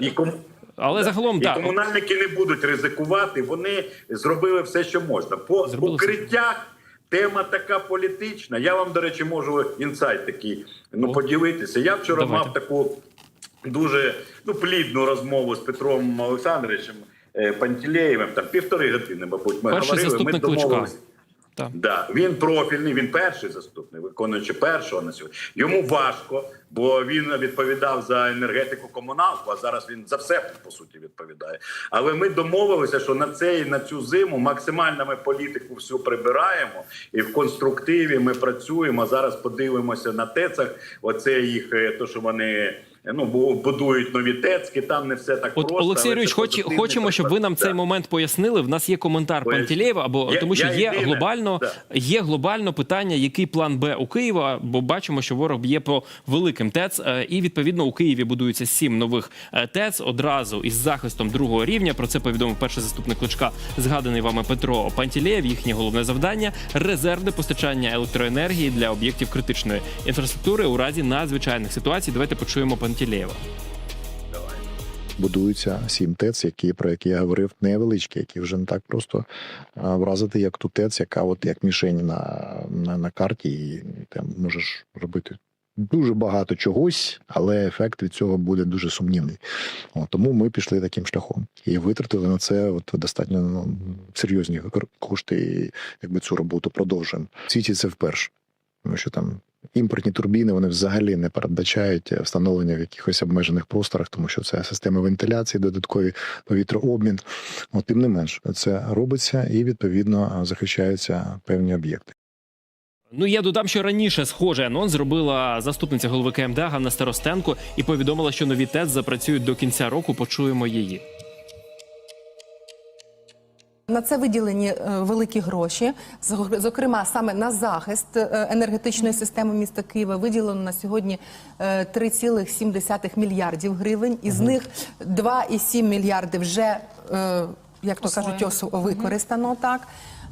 І кому Але загалом і так. комунальники не будуть ризикувати. Вони зробили все, що можна. По Зробили все. укриттях тема така політична. Я вам, до речі, можу інсайт такий ну О. поділитися. Я вчора Давайте. мав таку дуже ну плідну розмову з Петром Олександровичем е, Пантелеєвим. Там півтори години, мабуть, ми Перший говорили. Ми домовилися. Так. Да, він профільний, він перший заступник, виконуючи першого на сьогодні. Йому важко, бо він відповідав за енергетику комуналку, а зараз він за все по суті відповідає. Але ми домовилися, що на цей на цю зиму максимально ми політику всю прибираємо, і в конструктиві ми працюємо. Зараз подивимося на ТЕЦах. Оце їх е, то, що вони. Ну, бу- будують нові тецьки, там не все так От просто. Олексій Юрійович, хоч, хочемо, щоб ви нам цей момент пояснили. В нас є коментар Поясню. Пантелєєва, або Я- тому, що я є єдине, глобально да. є глобально питання, який план Б у Києва, бо бачимо, що ворог б'є по великим ТЕЦ, е, і відповідно у Києві будується сім нових е, ТЕЦ одразу із захистом другого рівня. Про це повідомив перший заступник Кличка, згаданий вами Петро Пантелєєв. Їхнє головне завдання резервне постачання електроенергії для об'єктів критичної інфраструктури у разі надзвичайних ситуацій. Давайте почуємо Пантелєєва. будуються сім ТЕЦ, які про які я говорив, невеличкі, які вже не так просто вразити, як ту ТЕЦ, яка от як мішень на, на, на карті, і там можеш робити. Дуже багато чогось, але ефект від цього буде дуже сумнівний. О, тому ми пішли таким шляхом і витратили на це от достатньо ну, серйозні кошти, і якби цю роботу продовжуємо. В світі це вперше, тому що там імпортні турбіни вони взагалі не передбачають встановлення в якихось обмежених просторах, тому що це системи вентиляції, додаткові повітрообмін. От, тим не менш, це робиться і відповідно захищаються певні об'єкти. Ну я додам, що раніше схожий анонс зробила заступниця голови КМДА Ганна Старостенко і повідомила, що нові ТЕЦ запрацюють до кінця року. Почуємо її. На це виділені е, великі гроші. Зо- Зокрема, саме на захист е, енергетичної системи міста Києва виділено на сьогодні е, 3,7 мільярдів гривень. Із них 2,7 мільярди вже, е, як то кажуть, використано так.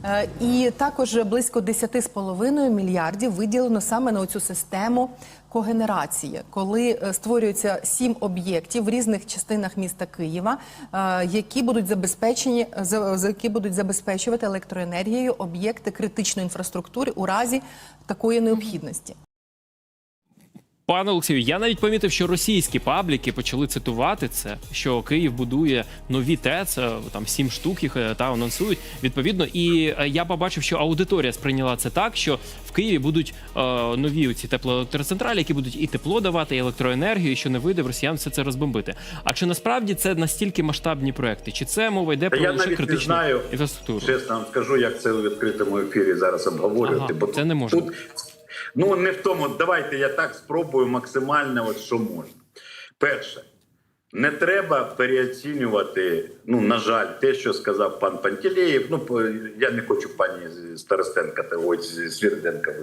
Е, І також близько 10,5 мільярдів виділено саме на цю систему когенерації, коли створюються створюється сім об'єктів в різних частинах міста Києва, е, які будуть забезпечені за, за які будуть забезпечувати електроенергією об'єкти критичної інфраструктури у разі такої необхідності. Пане Олексію, я навіть помітив, що російські пабліки почали цитувати це, що Київ будує нові ТЕЦ, е, там сім штук їх е, та анонсують відповідно. І е, я побачив, що аудиторія сприйняла це так, що в Києві будуть е, нові ці теплоелектроцентралі, які будуть і тепло давати, і електроенергію, і що не вийде в росіян все це розбомбити. А чи насправді це настільки масштабні проекти? Чи це мова йде про я лише навіть не знаю, інфраструктуру? Чесно вам скажу, як це у відкритому ефірі зараз обговорювати. Ага, це не можна. Тут, ну не в тому. Давайте я так спробую максимально, от що можна. Перше, не треба переоцінювати. Ну на жаль, те, що сказав пан Пантелеєв. Ну я не хочу пані Старостенка та ось Свірденка.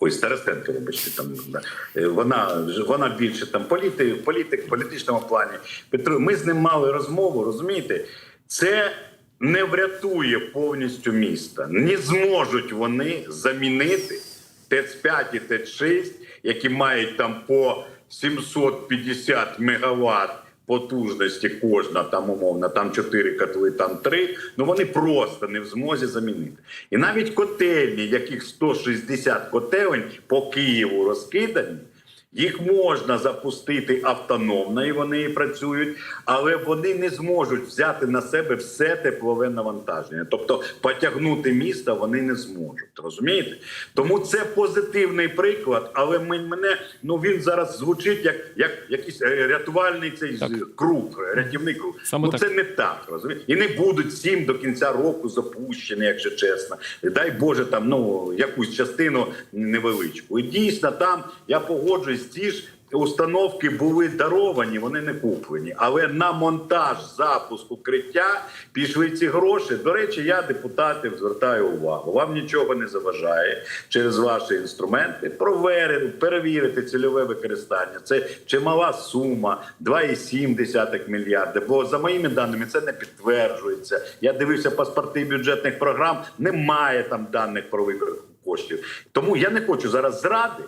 Ой, Старостенка, вибачте, там да. Е, вона вона більше там політик, політик в політичному плані. Петро, ми з ним мали розмову, розумієте? Це не врятує повністю міста. Не зможуть вони замінити ТЕЦ-5 і ТЕЦ-6, які мають там по 750 мегаватт потужності кожна, там умовно, там 4 котли, там 3, ну вони просто не в змозі замінити. І навіть котельні, яких 160 котелень по Києву розкидані, їх можна запустити автономно, і вони і працюють, але вони не зможуть взяти на себе все теплове навантаження. Тобто потягнути місто вони не зможуть. Розумієте? Тому це позитивний приклад, але мен- мене ну він зараз звучить як, як якийсь е, рятувальний цей Так. круг, рятівний круг. Саме ну так. це не так, розумієте? І не будуть сім до кінця року запущені, якщо чесно. Дай Боже, там ну якусь частину невеличку. І дійсно там я погоджуюсь, ті ж установки були даровані, вони не куплені. Але на монтаж, запуск укриття пішли ці гроші. До речі, я депутатів звертаю увагу. Вам нічого не заважає через ваші інструменти проверити, перевірити цільове використання. Це чимала сума 2,7 мільярда. Бо за моїми даними це не підтверджується. Я дивився паспорти бюджетних програм. Немає там даних про використання коштів. Тому я не хочу зараз зради.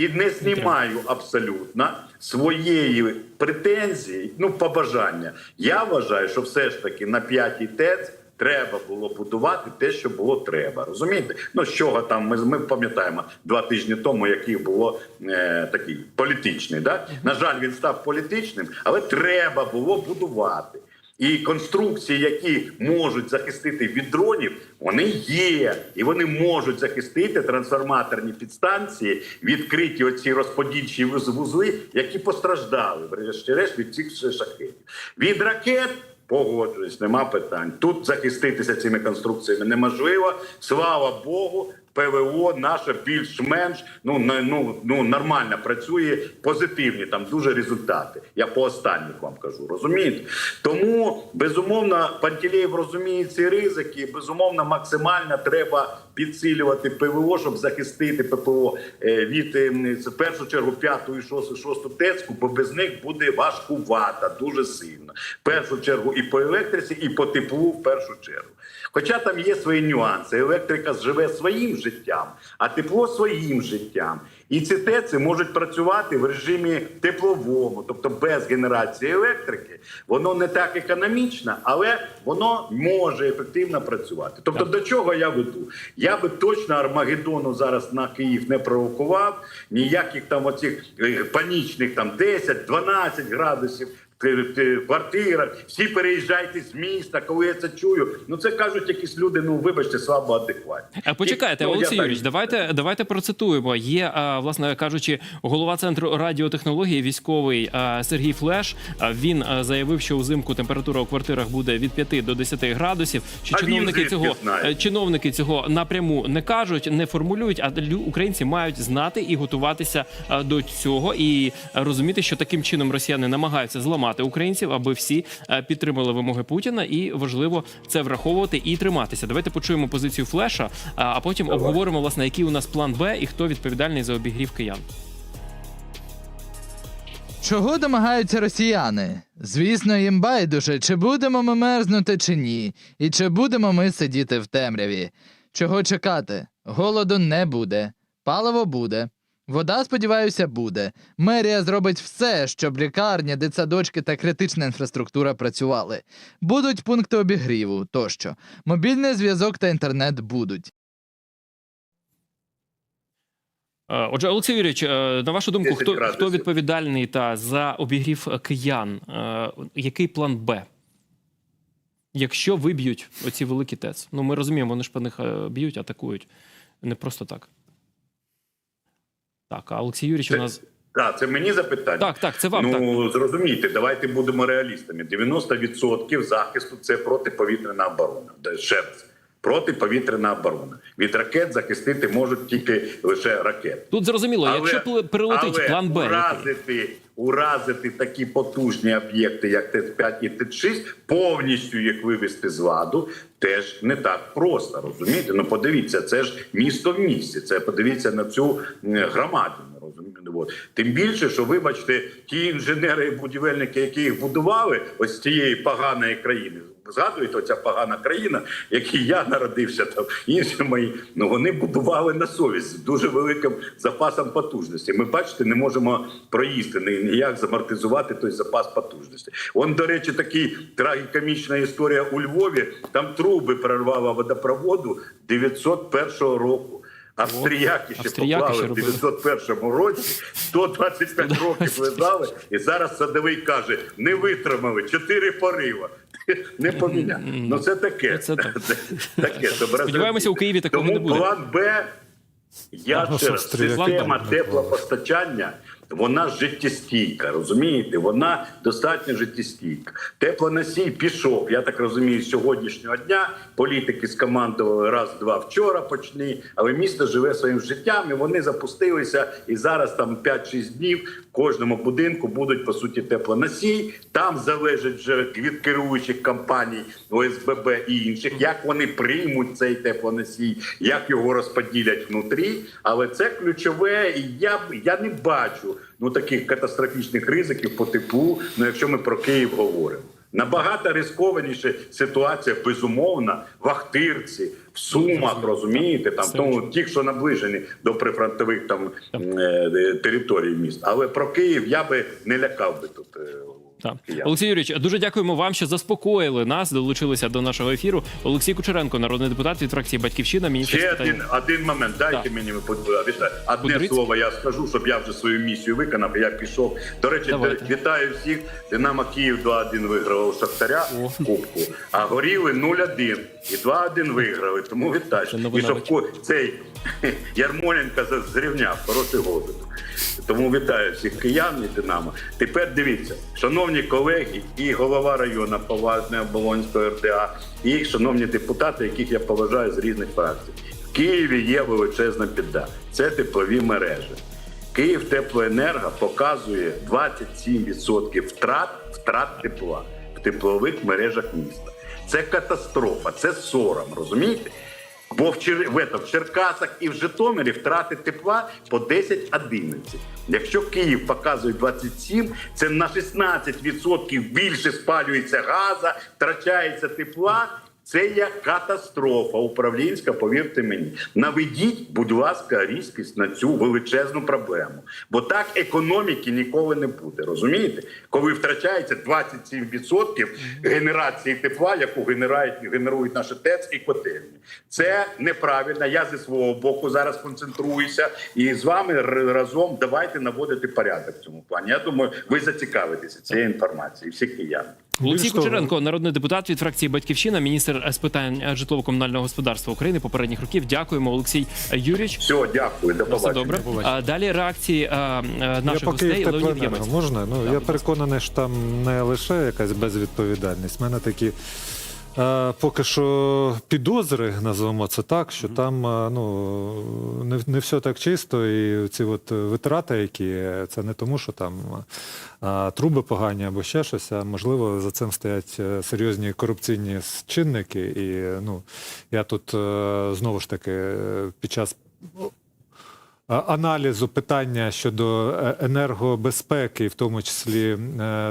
І не знімаю абсолютно своєї претензії, ну побажання. Я вважаю, що все ж таки на п'ятій ТЕЦ треба було будувати те, що було треба. Розумієте? Ну з чого там ми, ми пам'ятаємо два тижні тому, який було е, такий політичний. Да? На жаль, він став політичним, але треба було будувати. І конструкції, які можуть захистити від дронів, вони є, і вони можуть захистити трансформаторні підстанції, відкриті оці розподільчі вуз- вузли, які постраждали врешті-решт від цих шахетів. Від ракет. Погоджуюсь, нема питань. Тут захиститися цими конструкціями неможливо. Слава Богу, ПВО наше більш-менш ну, ну, ну, нормально працює, позитивні там дуже результати. Я по останніх вам кажу, розумієте? Тому безумовно Пантелеєв розуміє ці ризики. Безумовно, максимально треба підсилювати ПВО, щоб захистити ППО е, від е, в першу чергу п'яту і шосту, шосту тецьку, бо без них буде важкувато, дуже сильно. В першу чергу і по електриці, і по теплу в першу чергу. Хоча там є свої нюанси. Електрика живе своїм життям, а тепло своїм життям. І ці ТЕЦи можуть працювати в режимі тепловому, тобто без генерації електрики. Воно не так економічно, але воно може ефективно працювати. Тобто, до чого я веду? Я би точно Армагеддону зараз на Київ не провокував, ніяких там оцих е, панічних там 10-12 градусів в всі переїжджайте з міста. Коли я це чую, ну це кажуть якісь люди. Ну вибачте, слабо адекватні. А почекайте, ну, Олексій Юрійович, давайте давайте процитуємо. Є, власне кажучи, голова центру радіотехнології, військовий Сергій Флеш. Він заявив, що взимку температура у квартирах буде від 5 до 10 градусів. Що А чиновники цього знає? е, чиновники цього напряму не кажуть, не формулюють, а лю- українці мають знати і готуватися до цього, і розуміти, що таким чином росіяни намагаються зламати українців, аби всі підтримали вимоги Путіна, і важливо це враховувати і триматися. Давайте почуємо позицію Флеша, а, а потім обговоримо власне, який у нас план Б і хто відповідальний за обігрів киян. Чого домагаються росіяни? Звісно, їм байдуже, чи будемо ми мерзнути чи ні, і чи будемо ми сидіти в темряві. Чого чекати? Голоду не буде, паливо буде. Вода, сподіваюся, буде. Мерія зробить все, щоб лікарні, дитсадочки та критична інфраструктура працювали. Будуть пункти обігріву тощо. Мобільний зв'язок та інтернет будуть. Е, Отже, Олексій Юрійович, е, на вашу думку, хто, градусів. хто відповідальний та за обігрів киян? Е, Який план Б? Якщо виб'ють оці великі ТЕЦ? Ну, ми розуміємо, вони ж по них б'ють, атакують. Не просто так. Так, а Олексій Юрійович у нас. Так, це мені запитання. Так, так, це вам. так. ну зрозумійте, давайте будемо реалістами. 90% захисту це протиповітряна оборона. Ще раз. Протиповітряна оборона. Від ракет захистити можуть тільки лише ракети. Тут зрозуміло, якщо прилетить але план Б. уразити, уразити такі потужні об'єкти, як ТЕЦ-5 і ТЕЦ-6, повністю їх вивести з ладу, теж не так просто. Розумієте? Ну подивіться, це ж місто в місті. Це подивіться на цю громадину. Розумієте? Тим більше, що вибачте, ті інженери і будівельники, які їх будували, ось цієї поганої країни. Згадуєте, оця погана країна, в якій я народився, там інші мої, ну вони будували на совість з дуже великим запасом потужності. Ми бачите, не можемо проїсти ніяк замортизувати той запас потужності. Он, до речі, такий трагікомічна історія у Львові. Там труби прорвало водопроводу 901 року. Австріяки ще австріяки поклали ще в робили. 901 році, 125 років лежали, і зараз садовий каже: не витримали, чотири порива. Не поміняв. Ну це таке. Це так. Таке. Сподіваємося, у Києві такого Тому не буде. План Б. Я ще система теплопостачання, вона життєстійка, розумієте? Вона достатньо життєстійка. Теплоносій пішов. Я так розумію, з сьогоднішнього дня політики скомандували раз-два вчора почни, але місто живе своїм життям, і вони запустилися. І зараз там 5-6 днів в кожному будинку будуть по суті теплоносій. Там залежить вже від керуючих компаній ОСББ і інших, як вони приймуть цей теплоносій, як його розподілять внутрі. Але це ключове, і я я не бачу ну таких катастрофічних ризиків по типу. Ну якщо ми про Київ говоримо. Набагато рискованіша ситуація, безумовно, в Ахтирці, в Сумах, розумієте, там тому ті, що наближені до прифронтових там е, територій міст. Але про Київ я би не лякав би тут. Так. Олексій Юрійович, дуже дякуємо вам, що заспокоїли нас, долучилися до нашого ефіру. Олексій Кучеренко, народний депутат від фракції Батьківщина, міністр Ще питань. один, один момент. Дайте Так. мені ви одне Кудрицький? слово. Я скажу, щоб я вже свою місію виконав. Я пішов. До речі, Давайте. вітаю всіх. Динамо Київ 2-1 виграв у Шахтаря О. кубку, а горіли 0-1 і 2-1 виграли. Тому вітаю. І щоб цей Ярмоленко зрівняв хороший гол. Тому вітаю всіх киян і Динамо. Тепер дивіться, шановні колеги і голова району поважного Болонського РДА, і шановні депутати, яких я поважаю з різних фракцій. В Києві є величезна біда. Це теплові мережі. Київ теплоенерго показує 27% втрат втрат тепла в теплових мережах міста. Це катастрофа, це сором, розумієте? Бо в, Чер... в, это, в Черкасах і в Житомирі втрати тепла по 10-11. Якщо Київ показує 27, це на 16% більше спалюється газа, втрачається тепла. Це є катастрофа управлінська, повірте мені. Наведіть, будь ласка, різкість на цю величезну проблему. Бо так економіки ніколи не буде. Розумієте? Коли втрачається 27% генерації тепла, яку генерують, генерують наші ТЕЦ і котельні. Це неправильно. Я зі свого боку зараз концентруюся і з вами разом давайте наводити порядок в цьому плані. Я думаю, ви зацікавитеся цією інформацією, всі кияни. Олексій Кучеренко, народний депутат від фракції Батьківщина, міністр з питань е, житлово-комунального господарства України попередніх років. Дякуємо, Олексій Юрійович. Все, дякую, до все побачення. добре. А далі реакції е, е, наших я гостей. Леонід Ємець. можна? Ну Так, я переконаний, що там не лише якась безвідповідальність. У мене такі. Е, Поки що підозри, називаємо це так, що там е, ну, не, не все так чисто, і ці от витрати, які це не тому, що там е, труби погані або ще щось, а можливо за цим стоять е, серйозні корупційні чинники. І ну, я тут е, знову ж таки під час аналізу питання щодо е, енергобезпеки, в тому числі е,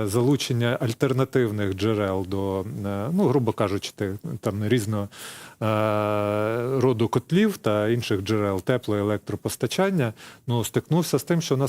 залучення альтернативних джерел до, е, ну, грубо кажучи, там різного е, роду котлів та інших джерел тепло- електропостачання, ну, стикнувся з тим, що у нас